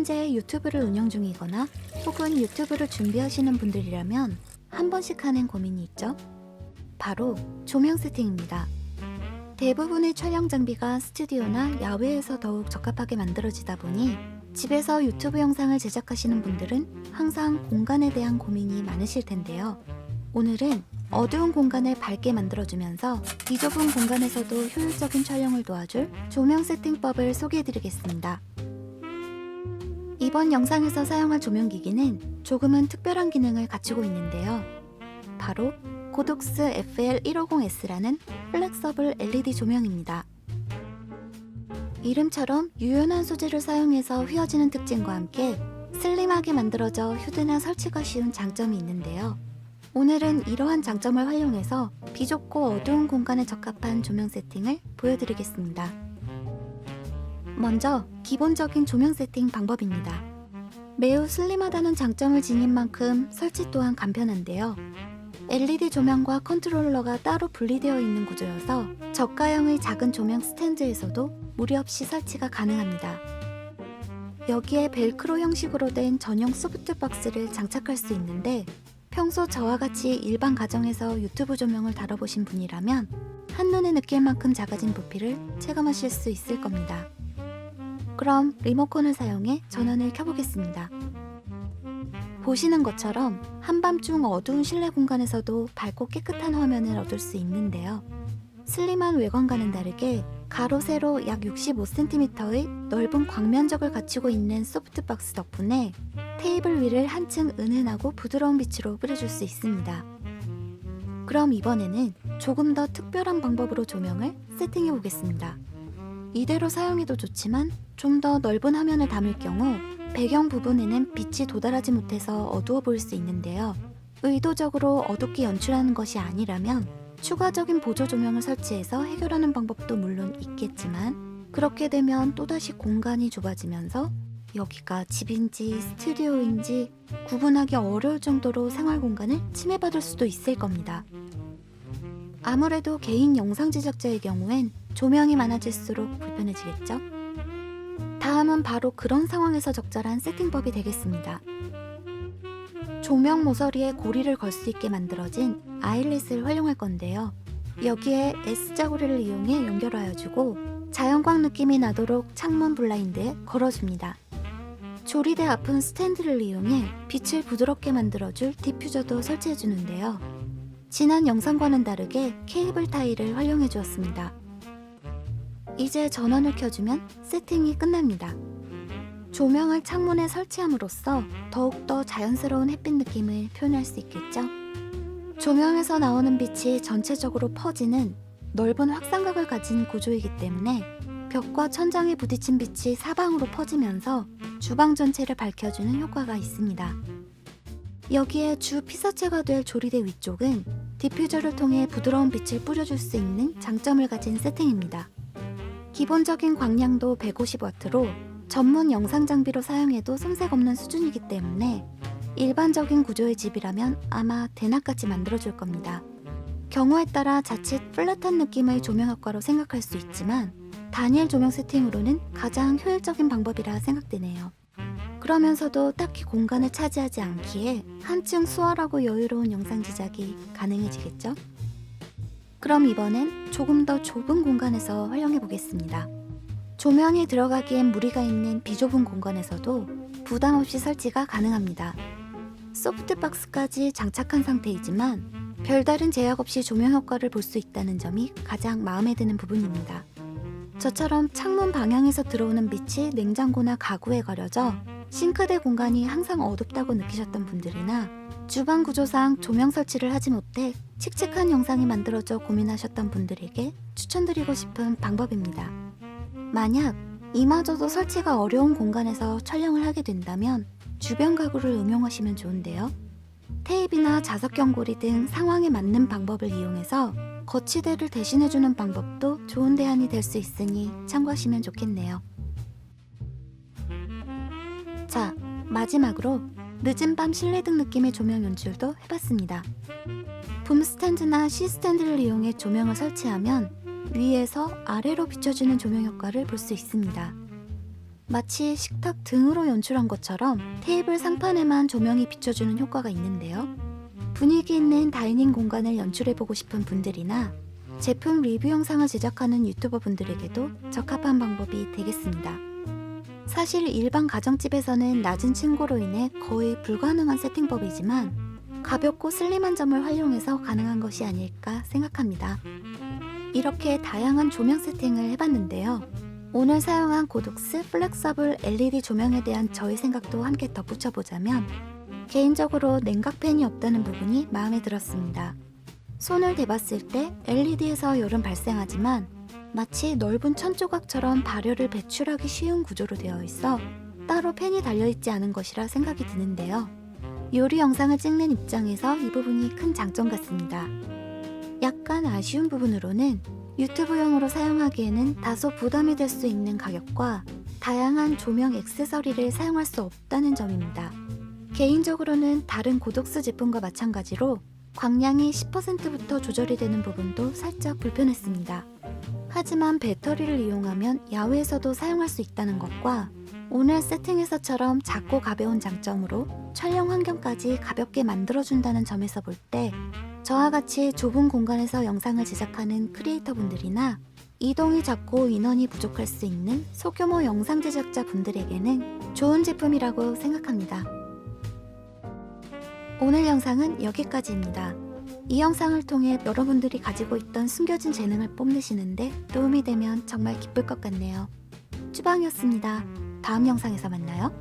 현재 유튜브를 운영 중이거나 혹은 유튜브를 준비하시는 분들이라면 한 번씩 하는 고민이 있죠. 바로 조명 세팅입니다. 대부분의 촬영 장비가 스튜디오나 야외에서 더욱 적합하게 만들어지다 보니 집에서 유튜브 영상을 제작하시는 분들은 항상 공간에 대한 고민이 많으실 텐데요. 오늘은 어두운 공간을 밝게 만들어주면서 비좁은 공간에서도 효율적인 촬영을 도와줄 조명 세팅법을 소개해드리겠습니다. 이번 영상에서 사용할 조명기기는 조금은 특별한 기능을 갖추고 있는데요. 바로 고독스 FL150S라는 플렉서블 LED 조명입니다. 이름처럼 유연한 소재를 사용해서 휘어지는 특징과 함께 슬림하게 만들어져 휴대나 설치가 쉬운 장점이 있는데요. 오늘은 이러한 장점을 활용해서 비좁고 어두운 공간에 적합한 조명 세팅을 보여드리겠습니다. 먼저 기본적인 조명 세팅 방법입니다. 매우 슬림하다는 장점을 지닌 만큼 설치 또한 간편한데요. LED 조명과 컨트롤러가 따로 분리되어 있는 구조여서 저가형의 작은 조명 스탠드에서도 무리 없이 설치가 가능합니다. 여기에 벨크로 형식으로 된 전용 소프트 박스를 장착할 수 있는데 평소 저와 같이 일반 가정에서 유튜브 조명을 다뤄보신 분이라면 한눈에 느낄 만큼 작아진 부피를 체감하실 수 있을 겁니다. 그럼 리모컨을 사용해 전원을 켜보겠습니다. 보시는 것처럼 한밤중 어두운 실내 공간에서도 밝고 깨끗한 화면을 얻을 수 있는데요. 슬림한 외관과는 다르게 가로 세로 약 65cm의 넓은 광면적을 갖추고 있는 소프트박스 덕분에 테이블 위를 한층 은은하고 부드러운 빛으로 뿌려줄 수 있습니다. 그럼 이번에는 조금 더 특별한 방법으로 조명을 세팅해 보겠습니다. 이대로 사용해도 좋지만 좀 더 넓은 화면을 담을 경우 배경 부분에는 빛이 도달하지 못해서 어두워 보일 수 있는데요. 의도적으로 어둡게 연출하는 것이 아니라면 추가적인 보조 조명을 설치해서 해결하는 방법도 물론 있겠지만 그렇게 되면 또다시 공간이 좁아지면서 여기가 집인지 스튜디오인지 구분하기 어려울 정도로 생활 공간을 침해받을 수도 있을 겁니다. 아무래도 개인 영상 제작자의 경우엔 조명이 많아질수록 불편해지겠죠? 다음은 바로 그런 상황에서 적절한 세팅법이 되겠습니다. 조명 모서리에 고리를 걸 수 있게 만들어진 아일렛을 활용할 건데요. 여기에 S자고리를 이용해 연결하여주고 자연광 느낌이 나도록 창문 블라인드에 걸어줍니다. 조리대 아픈 스탠드를 이용해 빛을 부드럽게 만들어줄 디퓨저도 설치해주는데요. 지난 영상과는 다르게 케이블 타일을 활용해 주었습니다. 이제 전원을 켜주면 세팅이 끝납니다. 조명을 창문에 설치함으로써 더욱더 자연스러운 햇빛 느낌을 표현할 수 있겠죠? 조명에서 나오는 빛이 전체적으로 퍼지는 넓은 확산각을 가진 구조이기 때문에 벽과 천장에 부딪힌 빛이 사방으로 퍼지면서 주방 전체를 밝혀주는 효과가 있습니다. 여기에 주 피사체가 될 조리대 위쪽은 디퓨저를 통해 부드러운 빛을 뿌려줄 수 있는 장점을 가진 세팅입니다. 기본적인 광량도 150W로 전문 영상 장비로 사용해도 손색 없는 수준이기 때문에 일반적인 구조의 집이라면 아마 대낮같이 만들어줄 겁니다. 경우에 따라 자칫 플랫한 느낌의 조명 효과로 생각할 수 있지만 다니엘 조명 세팅으로는 가장 효율적인 방법이라 생각되네요. 그러면서도 딱히 공간을 차지하지 않기에 한층 수월하고 여유로운 영상 제작이 가능해지겠죠? 그럼 이번엔 조금 더 좁은 공간에서 활용해 보겠습니다. 조명이 들어가기엔 무리가 있는 비좁은 공간에서도 부담 없이 설치가 가능합니다. 소프트박스까지 장착한 상태이지만 별다른 제약 없이 조명 효과를 볼 수 있다는 점이 가장 마음에 드는 부분입니다. 저처럼 창문 방향에서 들어오는 빛이 냉장고나 가구에 가려져 싱크대 공간이 항상 어둡다고 느끼셨던 분들이나 주방 구조상 조명 설치를 하지 못해 칙칙한 영상이 만들어져 고민하셨던 분들에게 추천드리고 싶은 방법입니다. 만약 이마저도 설치가 어려운 공간에서 촬영을 하게 된다면 주변 가구를 응용하시면 좋은데요. 테이프나 자석 경고리 등 상황에 맞는 방법을 이용해서 거치대를 대신해주는 방법도 좋은 대안이 될 수 있으니 참고하시면 좋겠네요. 마지막으로 늦은 밤 실내등 느낌의 조명 연출도 해봤습니다. 붐 스탠드나 C 스탠드를 이용해 조명을 설치하면 위에서 아래로 비춰주는 조명 효과를 볼 수 있습니다. 마치 식탁 등으로 연출한 것처럼 테이블 상판에만 조명이 비춰주는 효과가 있는데요. 분위기 있는 다이닝 공간을 연출해보고 싶은 분들이나 제품 리뷰 영상을 제작하는 유튜버 분들에게도 적합한 방법이 되겠습니다. 사실 일반 가정집에서는 낮은 층고로 인해 거의 불가능한 세팅법이지만 가볍고 슬림한 점을 활용해서 가능한 것이 아닐까 생각합니다. 이렇게 다양한 조명 세팅을 해봤는데요. 오늘 사용한 고독스 플렉서블 LED 조명에 대한 저의 생각도 함께 덧붙여보자면 개인적으로 냉각팬이 없다는 부분이 마음에 들었습니다. 손을 대봤을 때 LED에서 열은 발생하지만 마치 넓은 천 조각처럼 발열을 배출하기 쉬운 구조로 되어 있어 따로 팬이 달려있지 않은 것이라 생각이 드는데요. 요리 영상을 찍는 입장에서 이 부분이 큰 장점 같습니다. 약간 아쉬운 부분으로는 유튜브용으로 사용하기에는 다소 부담이 될 수 있는 가격과 다양한 조명 액세서리를 사용할 수 없다는 점입니다. 개인적으로는 다른 고독스 제품과 마찬가지로 광량이 10%부터 조절이 되는 부분도 살짝 불편했습니다. 하지만 배터리를 이용하면 야외에서도 사용할 수 있다는 것과 오늘 세팅에서처럼 작고 가벼운 장점으로 촬영 환경까지 가볍게 만들어준다는 점에서 볼 때 저와 같이 좁은 공간에서 영상을 제작하는 크리에이터분들이나 이동이 작고 인원이 부족할 수 있는 소규모 영상 제작자 분들에게는 좋은 제품이라고 생각합니다. 오늘 영상은 여기까지입니다. 이 영상을 통해 여러분들이 가지고 있던 숨겨진 재능을 뽐내시는데 도움이 되면 정말 기쁠 것 같네요. 주방이었습니다. 다음 영상에서 만나요.